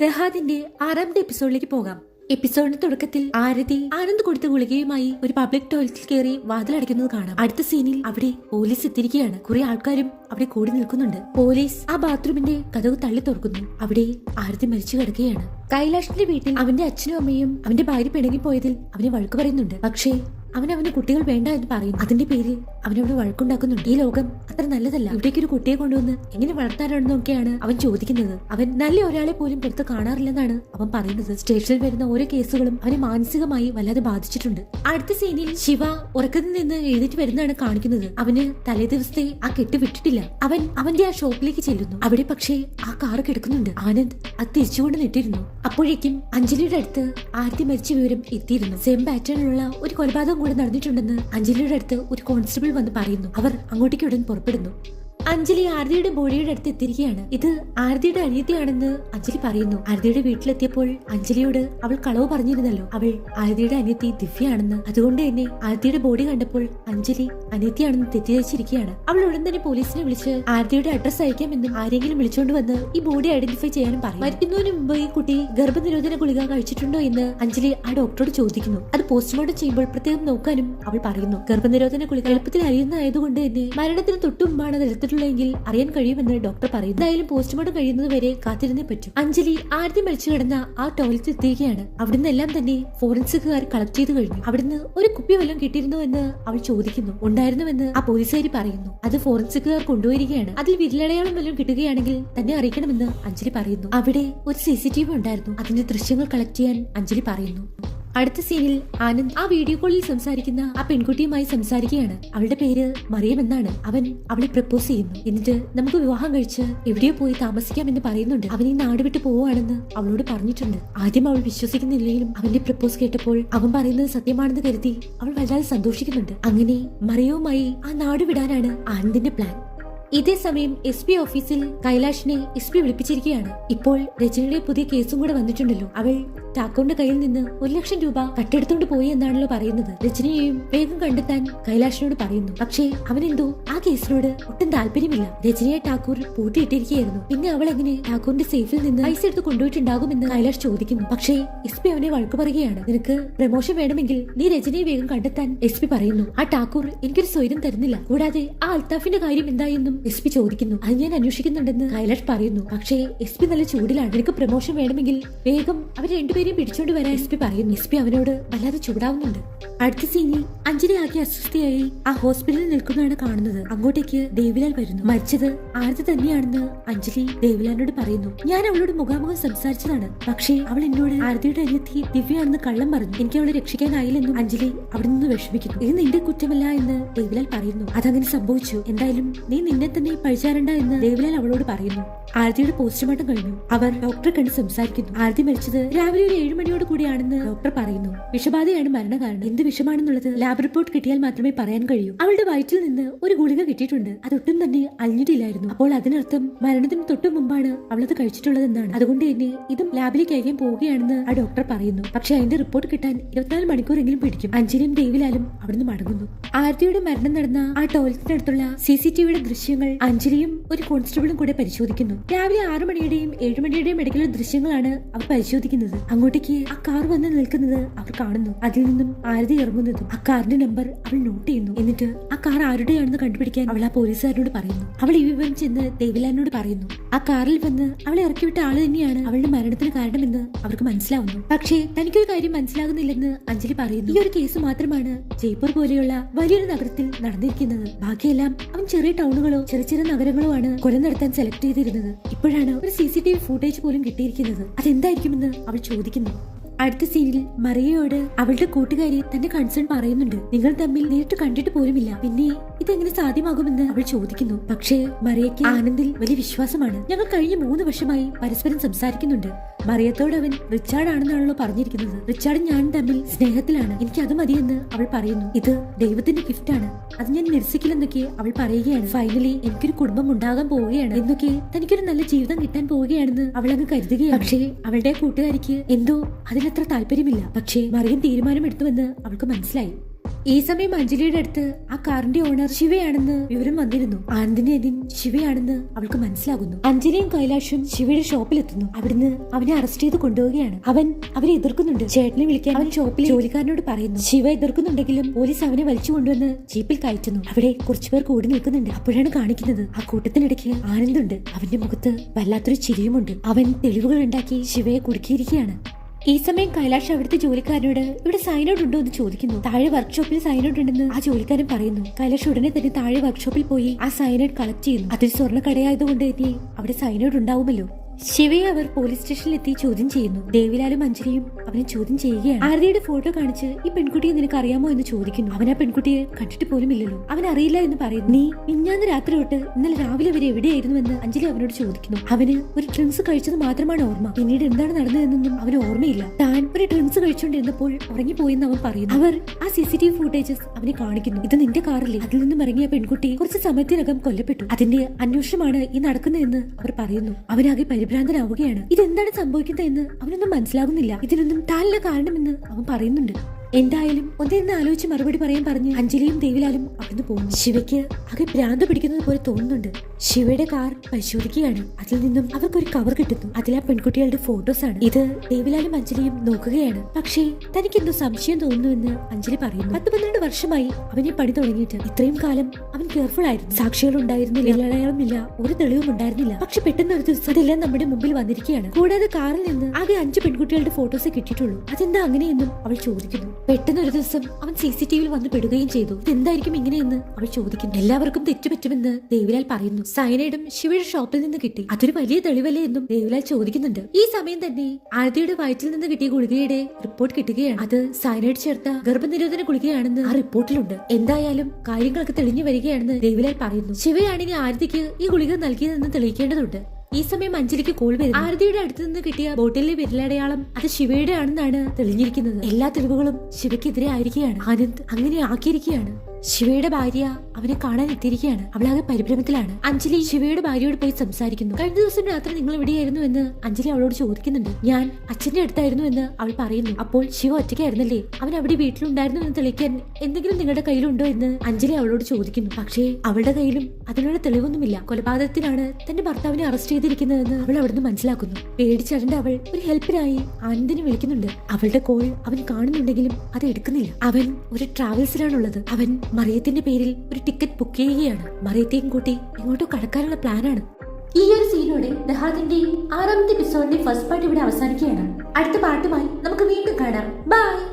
തെഹാദിന്റെ ആറാമത്തെ എപ്പിസോഡിലേക്ക് പോകാം. എപ്പിസോഡിന്റെ തുടക്കത്തിൽ ആരതി ആനന്ദ് കൊടുത്ത ഗുളികയുമായി ഒരു പബ്ലിക് ടോയ്ലറ്റിൽ കയറി വാതിലടയ്ക്കുന്നത് കാണാം. അടുത്ത സീനിൽ അവിടെ പോലീസ് എത്തിയിരിക്കുകയാണ്. കുറെ ആൾക്കാരും അവിടെ കൂടി നിൽക്കുന്നുണ്ട്. പോലീസ് ആ ബാത്റൂമിന്റെ കഥവ് തള്ളി തുറക്കുന്നു. അവിടെ ആരതി മരിച്ചു കിടക്കുകയാണ്. കൈലാഷിന്റെ വീട്ടിൽ അവന്റെ അച്ഛനും അമ്മയും അവന്റെ ഭാര്യ പിണങ്ങിപ്പോയതിൽ അവനെ വഴക്ക് പറയുന്നുണ്ട്. പക്ഷേ അവൻ അവന് കുട്ടികൾ വേണ്ട എന്ന് പറയും അതിന്റെ പേരിൽ അവനവിടെ വഴക്കുണ്ടാക്കുന്നുണ്ട്. ഈ ലോകം അത്ര നല്ലതല്ല. ഇവിടേക്ക് ഒരു കുട്ടിയെ കൊണ്ടുവന്ന് എങ്ങനെ വളർത്താനാണെന്നൊക്കെയാണ് അവൻ ചോദിക്കുന്നത്. അവൻ നല്ല ഒരാളെ പോലും പുറത്ത് കാണാറില്ലെന്നാണ് അവൻ പറയുന്നത്. സ്റ്റേഷനിൽ വരുന്ന ഓരോ കേസുകളും അവനെ മാനസികമായി വല്ലാതെ ബാധിച്ചിട്ടുണ്ട്. അടുത്ത സീനിൽ ശിവ ഉറക്കത്തിൽ നിന്ന് എഴുന്നേറ്റ് വരുന്നതാണ് കാണിക്കുന്നത്. അവന് തലേ ദിവസത്തെ ആ കെട്ട് വിട്ടിട്ടില്ല. അവൻ അവന്റെ ആ ഷോപ്പിലേക്ക് ചെല്ലുന്നു. അവിടെ പക്ഷേ ആ കാർ കിടക്കുന്നുണ്ട്. ആനന്ദ് അത് തിരിച്ചുകൊണ്ട് നിട്ടിരുന്നു. അപ്പോഴേക്കും അഞ്ജലിയുടെ അടുത്ത് ആരതി മരിച്ച വിവരം എത്തിയിരുന്നു. സെയിം പാറ്റേണിലുള്ള ഒരു കൊലപാതകം കൂടെ നടന്നിട്ടുണ്ടെന്ന് അഞ്ജലിയുടെ അടുത്ത് ഒരു കോൺസ്റ്റബിൾ വന്ന് പറയുന്നു. അവർ അങ്ങോട്ടേക്ക് ഉടൻ പുറപ്പെടുന്നു. അഞ്ജലി ആരതിയുടെ ബോഡിയുടെ അടുത്ത് എത്തിയിരിക്കുകയാണ്. ഇത് ആരതിയുടെ അനിയത്തിയാണെന്ന് അഞ്ജലി പറയുന്നു. ആരതിയുടെ വീട്ടിലെത്തിയപ്പോൾ അഞ്ജലിയോട് അവൾ കളവ് പറഞ്ഞിരുന്നല്ലോ. അവൾ ആരതിയുടെ അനിയത്തി ദിവ്യയാണെന്ന്. അതുകൊണ്ട് തന്നെ ആരതിയുടെ ബോഡി കണ്ടപ്പോൾ അഞ്ജലി അനിയത്തിയാണെന്ന് തെറ്റിദ്ധരിച്ചിരിക്കുകയാണ്. അവൾ ഉടൻ തന്നെ പോലീസിനെ വിളിച്ച് ആരതിയുടെ അഡ്രസ് അയക്കാമെന്നും ആരെങ്കിലും വിളിച്ചുകൊണ്ട് വന്ന് ഈ ബോഡി ഐഡന്റിഫൈ ചെയ്യാനും പറയും. മരിക്കുന്നതിന് മുമ്പ് ഈ കുട്ടി ഗർഭനിരോധന ഗുളിക കഴിച്ചിട്ടുണ്ടോ എന്ന് അഞ്ജലി ആ ഡോക്ടറോട് ചോദിക്കുന്നു. അത് പോസ്റ്റ്മോർട്ടം ചെയ്യുമ്പോൾ പ്രത്യേകം നോക്കാനും അവൾ പറയുന്നു. ഗർഭനിരോധന ഗുളിക എളുപ്പത്തിൽ അറിയുന്നതായതുകൊണ്ട് തന്നെ മരണത്തിന് തൊട്ടുമുമ്പാണ് അത് അത് എടുത്തിട്ടുള്ളതെങ്കിൽ അറിയാൻ കഴിയുമെന്ന് ഡോക്ടർ പറയുന്നു. എന്തായാലും പോസ്റ്റ്മോർട്ടം കഴിയുന്നത് വരെ കാത്തിരുന്നേ പറ്റും. അഞ്ജലി ആദ്യം മരിച്ചു കിടന്ന ആ ടോയ്ലറ്റ് എത്തിയിരിക്കുകയാണ്. അവിടുന്ന് എല്ലാം തന്നെ ഫോറൻസിക്കുകാർ കളക്ട് ചെയ്തു കഴിഞ്ഞു. അവിടുന്ന് ഒരു കുപ്പി വല്ലതും കിട്ടിയിരുന്നു എന്ന് അവൾ ചോദിക്കുന്നു. ഉണ്ടായിരുന്നുവെന്ന് ആ പോലീസുകാരി പറയുന്നു. അത് ഫോറൻസിക്കുകാർ കൊണ്ടുവരികയാണ് അതിൽ വിരലടയാളം വല്ലതും കിട്ടുകയാണെങ്കിൽ തന്നെ അറിയിക്കണമെന്ന് അഞ്ജലി പറയുന്നു. അവിടെ ഒരു സി സി ടി വി ഉണ്ടായിരുന്നു. അതിന്റെ ദൃശ്യങ്ങൾ കളക്ട് ചെയ്യാൻ അഞ്ജലി പറയുന്നു. അടുത്ത സീനിൽ ആനന്ദ് ആ വീഡിയോ കോളിൽ സംസാരിക്കുന്ന ആ പെൺകുട്ടിയുമായി സംസാരിക്കുകയാണ്. അവളുടെ പേര് മറിയം എന്നാണ്. അവൻ അവളെ പ്രപ്പോസ് ചെയ്യുന്നു. എന്നിട്ട് നമുക്ക് വിവാഹം കഴിച്ച് എവിടെയോ പോയി താമസിക്കാം എന്ന് പറയുന്നുണ്ട്. അവൻ ഈ നാട് വിട്ട് പോവുകയാണെന്ന് അവളോട് പറഞ്ഞിട്ടുണ്ട്. ആദ്യം അവൾ വിശ്വസിക്കുന്നില്ലെങ്കിലും അവന്റെ പ്രപ്പോസ് കേട്ടപ്പോൾ അവൻ പറയുന്നത് സത്യമാണെന്ന് കരുതി അവൾ വല്ലാതെ സന്തോഷിക്കുന്നുണ്ട്. അങ്ങനെ മറിയവുമായി ആ നാട് വിടാനാണ് ആനന്ദിന്റെ പ്ലാൻ ഇതേ സമയം എസ് പി ഓഫീസിൽ കൈലാഷിനെ എസ് പി വിളിപ്പിച്ചിരിക്കുകയാണ്. ഇപ്പോൾ രജനിയുടെ പുതിയ കേസും കൂടെ വന്നിട്ടുണ്ടല്ലോ. അവൾ ടാക്കോന്റെ കയ്യിൽ നിന്ന് ഒരു ലക്ഷം രൂപ കട്ടെടുത്തോണ്ട് പോയി എന്നാണല്ലോ പറയുന്നത്. രജനിയെയും വേഗം കണ്ടെത്താൻ കൈലാഷിനോട് പറയുന്നു. പക്ഷേ അവനെന്തോ ആ കേസിനോട് ഒട്ടും താല്പര്യമില്ല. രജനിയെ ടാക്കൂർ പൂട്ടിയിട്ടിരിക്കുകയായിരുന്നു. പിന്നെ അവൾ എങ്ങനെ ടാക്കൂറിന്റെ സേഫിൽ നിന്ന് പൈസ എടുത്ത് കൊണ്ടുപോയിട്ടുണ്ടാകുമെന്ന് കൈലാഷ് ചോദിക്കുന്നു. പക്ഷേ എസ് പി അവനെ വഴക്കു പറയുകയാണ്. നിനക്ക് പ്രമോഷൻ വേണമെങ്കിൽ നീ രജനിയെ വേഗം കണ്ടെത്താൻ എസ് പി പറയുന്നു. ആ ടാക്കൂർ എനിക്കൊരു സ്വയം തരുന്നില്ല. കൂടാതെ ആ അൽത്താഫിന്റെ കാര്യം എന്തായെന്നും എസ് പി ചോദിക്കുന്നു. അത് ഞാൻ അന്വേഷിക്കുന്നുണ്ടെന്ന് കൈലാഷ് പറയുന്നു. പക്ഷേ എസ് പി നല്ല ചൂടിലാണ്. നിനക്ക് പ്രമോഷൻ വേണമെങ്കിൽ വേഗം അവർ രണ്ടുപേരെയും പിടിച്ചോണ്ട് വരാൻ എസ് പി പറയുന്നു എസ് പി അവനോട് വല്ലാതെ ചൂടാവുന്നുണ്ട്. അടുത്ത സീനിൽ അഞ്ജലി ആകെ അസ്വസ്ഥയായി ആ ഹോസ്പിറ്റലിൽ നിൽക്കുന്നതാണ് കാണുന്നത്. അങ്ങോട്ടേക്ക് ദേവിലാൽ വരുന്നു. മരിച്ചത് ആരതി തന്നെയാണെന്ന് അഞ്ജലി ദേവിലാലിനോട് പറയുന്നു. ഞാൻ അവളോട് മുഖാമുഖം സംസാരിച്ചതാണ്. പക്ഷേ അവൾ എന്നോട് ആരതിയുടെ അനിയത്തി ദിവ്യയാണെന്ന് കള്ളം പറഞ്ഞു. എനിക്ക് അവളെ രക്ഷിക്കാനായില്ലെന്നും അഞ്ജലി അവിടെ നിന്ന് വിഷമിക്കുന്നു. ഇത് നിന്റെ കുറ്റമല്ല എന്ന് ദേവിലാൽ പറയുന്നു. അതങ്ങനെ സംഭവിച്ചു. എന്തായാലും നീ നിന്നെ തന്നെ പഴിച്ചാരണ്ട എന്ന് ദേവിലാൽ അവളോട് പറയുന്നു. ആരതിയുടെ പോസ്റ്റ്മോർട്ടം കഴിഞ്ഞു. അവർ ഡോക്ടറെ കണ്ട് സംസാരിക്കുന്നു. ആരതി മരിച്ചത് രാവിലെ ഒരു ഏഴ് മണിയോട് കൂടിയാണെന്ന് ഡോക്ടർ പറയുന്നു. വിഷബാധയാണ് മരണകാരണം എന്ത് വിഷമാണെന്നുള്ളത് ലാബ് റിപ്പോർട്ട് കിട്ടിയാൽ മാത്രമേ പറയാൻ കഴിയൂ. അവളുടെ വയറ്റിൽ നിന്ന് ഒരു ഗുളിക കിട്ടിയിട്ടുണ്ട്. അതൊട്ടും തന്നെ അലിഞ്ഞിട്ടില്ലായിരുന്നു. അപ്പോൾ അതിനർത്ഥം മരണത്തിന് തൊട്ടു മുമ്പാണ് അവളത് കഴിച്ചിട്ടുള്ളതെന്നാണ്. അതുകൊണ്ട് തന്നെ ഇതും ലാബിലേക്ക് അയക്കാൻ പോവുകയാണെന്ന് ആ ഡോക്ടർ പറയുന്നു. പക്ഷെ അതിന്റെ റിപ്പോർട്ട് കിട്ടാൻ ഇരുപത്തിനാല് മണിക്കൂറെങ്കിലും പിടിക്കും. അഞ്ജലിയും ദേവിലാലും അവിടുന്ന് മടങ്ങുന്നു. ആരതിയുടെ മരണം നടന്ന ആ ടോയ്ലറ്റിനടുത്തുള്ള സി സി ടിവിയുടെ ദൃശ്യങ്ങൾ അഞ്ജലിയും ഒരു കോൺസ്റ്റബിളും കൂടെ പരിശോധിക്കുന്നു. രാവിലെ ആറു മണിയുടെയും ഏഴു മണിയുടെയും ഇടയ്ക്കുള്ള ദൃശ്യങ്ങളാണ് അവർ പരിശോധിക്കുന്നത്. അങ്ങോട്ടേക്ക് ആ കാർ വന്ന് നിൽക്കുന്നത് അവർ കാണുന്നു. അതിൽ നിന്നും ആരതി ഇറങ്ങുന്നതും ആ കാറിന്റെ നമ്പർ അവൾ നോട്ട് ചെയ്യുന്നു. എന്നിട്ട് ആ കാർ ആരുടെയാണെന്ന് കണ്ടുപിടിക്കാൻ അവൾ ആ പോലീസുകാരനോട് പറയുന്നു. അവൾ ഈ വിവരം ചെന്ന് ദേവിലാലിനോട് പറയുന്നു. ആ കാറിൽ വന്ന് അവളെ ഇറക്കി വിട്ട ആൾ തന്നെയാണ് അവളുടെ മരണത്തിന് കാരണമെന്ന് അവർക്ക് മനസ്സിലാവുന്നു. പക്ഷേ തനിക്കൊരു കാര്യം മനസ്സിലാകുന്നില്ലെന്ന് അഞ്ജലി പറയുന്നു. ഈ ഒരു കേസ് മാത്രമാണ് ജയ്പൂർ പോലെയുള്ള വലിയൊരു നഗരത്തിൽ നടന്നിരിക്കുന്നത്. ബാക്കിയെല്ലാം അവൻ ചെറിയ ടൗണുകളോ ചെറിയ ചെറിയ നഗരങ്ങളോ ആണ് കൊല നടത്താൻ സെലക്ട് ചെയ്തിരുന്നത്. ഇപ്പോഴാണ് ഒരു സി ഫുട്ടേജ് പോലും കിട്ടിയിരിക്കുന്നത്. അതെന്തായിരിക്കുമെന്ന് അവൾ ചോദിക്കുന്നു. അടുത്ത സീനിൽ മറിയയോട് അവളുടെ കൂട്ടുകാരി തന്റെ കൺസേൺ പറയുന്നുണ്ട്. നിങ്ങൾ തമ്മിൽ നേരിട്ട് കണ്ടിട്ട് പോലുമില്ല. പിന്നെ ഇതെങ്ങനെ സാധ്യമാകുമെന്ന് അവൾ ചോദിക്കുന്നു. പക്ഷേ മറിയയ്ക്ക് ആനന്ദിൽ വലിയ വിശ്വാസമാണ്. ഞങ്ങൾ കഴിഞ്ഞ മൂന്ന് വർഷമായി പരസ്പരം സംസാരിക്കുന്നുണ്ട്. മറിയത്തോട് അവൻ റിച്ചാർഡ് ആണെന്നാണല്ലോ പറഞ്ഞിരിക്കുന്നത്. റിച്ചാർഡും ഞാൻ തമ്മിൽ സ്നേഹത്തിലാണ്. എനിക്ക് അത് മതിയെന്ന് അവൾ പറയുന്നു. ഇത് ദൈവത്തിന്റെ ഗിഫ്റ്റ് ആണ്. അത് ഞാൻ നിരസിക്കില്ലെന്നൊക്കെ അവൾ പറയുകയാണ്. ഫൈനലി എനിക്കൊരു കുടുംബം ഉണ്ടാകാൻ പോവുകയാണ്. എന്നൊക്കെ തനിക്കൊരു നല്ല ജീവിതം കിട്ടാൻ പോവുകയാണെന്ന് അവൾ അങ്ങ് കരുതുകയാണ്. പക്ഷേ അവളുടെ കൂട്ടുകാരിക്ക് എന്തോ അതിലത്ര താല്പര്യമില്ല. പക്ഷേ മറിയം തീരുമാനം എടുത്തുവെന്ന് അവൾക്ക് മനസ്സിലായി. ഈ സമയം അഞ്ജലിയുടെ അടുത്ത് ആ കാറിന്റെ ഓണർ ശിവയാണെന്ന് വിവരം വന്നിരുന്നു. ആനന്ദിന്റെ അനിയൻ ശിവയാണെന്ന് അവൾക്ക് മനസ്സിലാകുന്നു. അഞ്ജലിയും കൈലാഷും ശിവയുടെ ഷോപ്പിലെത്തുന്നു അവിടുന്ന് അവനെ അറസ്റ്റ് ചെയ്ത് കൊണ്ടുപോവുകയാണ്. അവൻ അവരെ എതിർക്കുന്നുണ്ട്. ചേട്ടനെ വിളിക്കാൻ അവൻ ഷോപ്പിലെ ജോലിക്കാരനോട് പറയുന്നു. ശിവ എതിർക്കുന്നുണ്ടെങ്കിലും പോലീസ് അവനെ വലിച്ചു കൊണ്ടുവന്ന് ജീപ്പിൽ കയറ്റുന്നു. അവിടെ കുറച്ചുപേർ കൂടി നിൽക്കുന്നുണ്ട്. അപ്പോഴാണ് കാണിക്കുന്നത് ആ കൂട്ടത്തിനിടയ്ക്ക് ആനന്ദുണ്ട് അവന്റെ മുഖത്ത് വല്ലാത്തൊരു ചിരിയുമുണ്ട്. അവൻ തെളിവുകൾ ഉണ്ടാക്കി ശിവയെ കുടുക്കിയിരിക്കുകയാണ്. ഈ സമയം കൈലാഷ് അവിടുത്തെ ജോലിക്കാരനോട് ഇവിടെ സൈനോട്ട് ഉണ്ടോ എന്ന് ചോദിക്കുന്നു. താഴെ വർക്ക്ഷോപ്പിൽ സൈനോട്ട് ഉണ്ടെന്ന് ആ ജോലിക്കാരൻ പറയുന്നു. കൈലാഷ് ഉടനെ തന്നെ താഴെ വർക്ക്ഷോപ്പിൽ പോയി ആ സൈനോട്ട് കളക്ട് ചെയ്യുന്നു. അതിൽ സ്വർണ കടയായതുകൊണ്ട് തന്നെ അവിടെ സൈനോട്ട് ഉണ്ടാവുമല്ലോ ശിവയെ അവർ പോലീസ് സ്റ്റേഷനിൽ എത്തി ചോദ്യം ചെയ്യുന്നു. ദേവിലാലും അഞ്ജലിയും അവനെ ചോദ്യം ചെയ്യുകയാണ്. ആരതിയുടെ ഫോട്ടോ കാണിച്ച് ഈ പെൺകുട്ടിയെ നിനക്ക് അറിയാമോ എന്ന് ചോദിക്കുന്നു. അവൻ ആ പെൺകുട്ടിയെ കണ്ടിട്ട് പോലും ഇല്ലല്ലോ. അവൻ അറിയില്ല എന്ന് പറയുന്നു. നീ മിഞ്ഞാന്ന് രാത്രി തൊട്ട് ഇന്നലെ രാവിലെ വരെ എവിടെയായിരുന്നു എന്ന് അഞ്ജലി അവനോട് ചോദിക്കുന്നു. അവന് ഒരു ഡ്രിങ്ക്സ് കഴിച്ചത് മാത്രമാണ് ഓർമ്മ. പിന്നീട് എന്താണ് നടന്നതെന്നൊന്നും അവന് ഓർമ്മയില്ല. താൻ ഒരു ഡ്രിങ്ക്സ് കഴിച്ചുകൊണ്ടിരുന്നപ്പോൾ ഉറങ്ങിപ്പോയെന്ന് അവൻ പറയുന്നു. അവർ ആ C C T V footages അവനെ കാണിക്കുന്നു. ഇത് നിന്റെ കാറില്ലേ? അതിൽ നിന്നും ഇറങ്ങിയ പെൺകുട്ടി കുറച്ച് സമയത്തിനകം കൊല്ലപ്പെട്ടു. അതിന്റെ അന്വേഷണമാണ് ഈ നടക്കുന്നതെന്ന് അവർ പറയുന്നു. അവനാകെ പരിഭ്രാന്തനാവുകയാണ് ഇതെന്താണ് സംഭവിക്കുന്നതെന്ന് അവനൊന്നും മനസ്സിലാകുന്നില്ല ഇതിനൊന്നും താനല്ല കാരണമെന്ന് അവൻ പറയുന്നുണ്ട്. എന്തായാലും ഒന്നിരുന്ന് ആലോചിച്ച് മറുപടി പറയാൻ പറഞ്ഞ് അഞ്ജലിയും ദേവിലാലും അവിടുന്ന് പോകുന്നു ശിവയ്ക്ക് ആകെ ഭ്രാന്ത് പിടിക്കുന്നത് പോലെ തോന്നുന്നുണ്ട്. ശിവയുടെ കാർ പരിശോധിക്കുകയാണ്. അതിൽ നിന്നും അവർക്കൊരു കവർ കിട്ടുന്നു. അതിൽ ആ പെൺകുട്ടികളുടെ ഫോട്ടോസ് ആണ്. ഇത് ദേവിലാലും അഞ്ജലിയും നോക്കുകയാണ്. പക്ഷേ തനിക്ക് എന്തോ സംശയം തോന്നുന്നുവെന്ന് അഞ്ജലി പറയുന്നു. പത്ത് പന്ത്രണ്ട് വർഷമായി അവനെ പണി തുടങ്ങിയിട്ട് ഇത്രയും കാലം അവൻ കെയർഫുൾ ആയിരുന്നു. സാക്ഷികൾ ഉണ്ടായിരുന്നില്ല. ഒരു തെളിവും ഉണ്ടായിരുന്നില്ല. പക്ഷെ പെട്ടെന്ന് ഒരു ദിവസം അതെല്ലാം നമ്മുടെ മുമ്പിൽ വന്നിരിക്കുകയാണ്. കൂടാതെ കാറിൽ നിന്ന് ആകെ അഞ്ച് പെൺകുട്ടികളുടെ ഫോട്ടോസ് കിട്ടിയിട്ടുള്ളൂ. അതെന്താ അങ്ങനെയെന്നും അവൾ ചോദിക്കുന്നു. പെട്ടെന്ന് ഒരു ദിവസം അവൻ സി സി ടി വിയിൽ വന്ന് പെടുകയും ചെയ്തു. ഇതെന്തായിരിക്കും ഇങ്ങനെയെന്ന് അവൾ ചോദിക്കുന്നു. എല്ലാവർക്കും തെറ്റുപറ്റുമെന്ന് ദേവിലാൽ പറയുന്നു. സയനൈഡും ശിവയുടെ ഷോപ്പിൽ നിന്ന് കിട്ടി. അതൊരു വലിയ തെളിവല്ലേ എന്നും ദേവിലാൽ ചോദിക്കുന്നുണ്ട്. ഈ സമയം തന്നെ ആരതിയുടെ വയറ്റിൽ നിന്ന് കിട്ടിയ ഗുളികയുടെ റിപ്പോർട്ട് കിട്ടുകയാണ്. അത് സയനൈഡ് ചേർത്ത ഗർഭനിരോധന ഗുളികയാണെന്ന് ആ റിപ്പോർട്ടിലുണ്ട്. എന്തായാലും കാര്യങ്ങളൊക്കെ തെളിഞ്ഞു വരികയാണെന്ന് ദേവിലാൽ പറയുന്നു. ശിവയാണെങ്കിൽ ആരതിക്ക് ഈ ഗുളിക നൽകിയതെന്ന് തെളിയിക്കേണ്ടതുണ്ട്. ഈ സമയം അഞ്ജലിക്ക് കോൾ വരും ആരതിയുടെ അടുത്ത് നിന്ന് കിട്ടിയ ബോട്ടിലെ വിരലടയാളം അത് ശിവയുടെ ആണെന്നാണ് തെളിഞ്ഞിരിക്കുന്നത്. എല്ലാ തെളിവുകളും ശിവയ്ക്കെതിരെ ആയിരിക്കുകയാണ്. ആനന്ദ് അങ്ങനെ ആക്കിയിരിക്കുകയാണ്. ശിവയുടെ ഭാര്യ അവനെ കാണാൻ എത്തിയിരിക്കുകയാണ് അവളാകെ പരിഭ്രമത്തിലാണ് അഞ്ജലി ശിവയുടെ ഭാര്യയോട് പോയി സംസാരിക്കുന്നു. കഴിഞ്ഞ ദിവസം രാത്രി നിങ്ങൾ എവിടെയായിരുന്നു എന്ന് അഞ്ജലി അവളോട് ചോദിക്കുന്നുണ്ട്. ഞാൻ അച്ഛന്റെ അടുത്തായിരുന്നു എന്ന് അവൾ പറയുന്നു. അപ്പോൾ ശിവ ഒറ്റയ്ക്കായിരുന്നല്ലേ? അവൻ അവിടെ വീട്ടിലുണ്ടായിരുന്നു എന്ന് തെളിയിക്കാൻ എന്തെങ്കിലും നിങ്ങളുടെ കയ്യിലുണ്ടോ എന്ന് അഞ്ജലി അവളോട് ചോദിക്കുന്നു. പക്ഷേ അവളുടെ കയ്യിലും അതിനുള്ള തെളിവൊന്നുമില്ല. കൊലപാതകത്തിനാണ് തന്റെ ഭർത്താവിനെ അറസ്റ്റ് ചെയ്തിരിക്കുന്നതെന്ന് അവൾ അവിടുന്ന് മനസ്സിലാക്കുന്നു. പേടിച്ചടണ്ട അവൾ ഒരു ഹെൽപ്പിനായി ആനന്ദിനെ വിളിക്കുന്നുണ്ട്. അവളുടെ കോൾ അവൻ കാണുന്നുണ്ടെങ്കിലും അത് എടുക്കുന്നില്ല. അവൻ ഒരു ട്രാവൽസിലാണുള്ളത്. അവൻ മറിയത്തിന്റെ പേരിൽ ഒരു ടിക്കറ്റ് ബുക്ക് ചെയ്യുകയാണ്. മറിയത്തെയും കൂട്ടി എങ്ങോട്ടോ കടക്കാനുള്ള പ്ലാനാണ് ഈ ഒരു സീനോടെ ദഹാദിന്റെ ആറാമത്തെ എപ്പിസോഡിന്റെ ഫസ്റ്റ് പാർട്ട് ഇവിടെ അവസാനിക്കുകയാണ്. അടുത്ത പാട്ടുമായി നമുക്ക് വീണ്ടും കാണാം. ബൈ